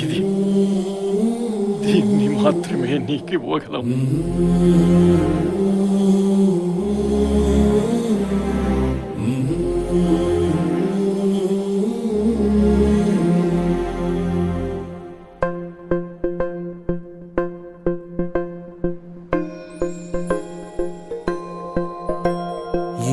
ఇది దీన్ని మాత్రమే నీకు ఇవ్వగలం.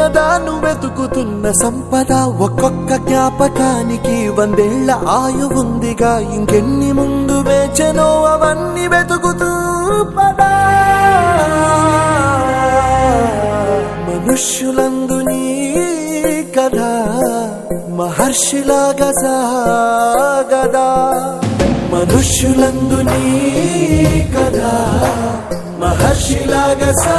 కదా నువ్వెతుకుతున్న సంపద ఒక్కొక్క జ్ఞాపకానికి వందేళ్ళ ఆయువుందిగా ఇంకెన్ని ముందు వేచనో అవన్నీ వెతుకుతూ పదా. మనుష్యులందు నీ కదా మహర్షిలాగా సాగదా. మనుష్యులందు నీ కదా మహర్షిలాగా సా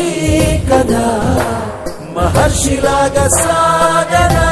మహర్షిలాగా సాగరా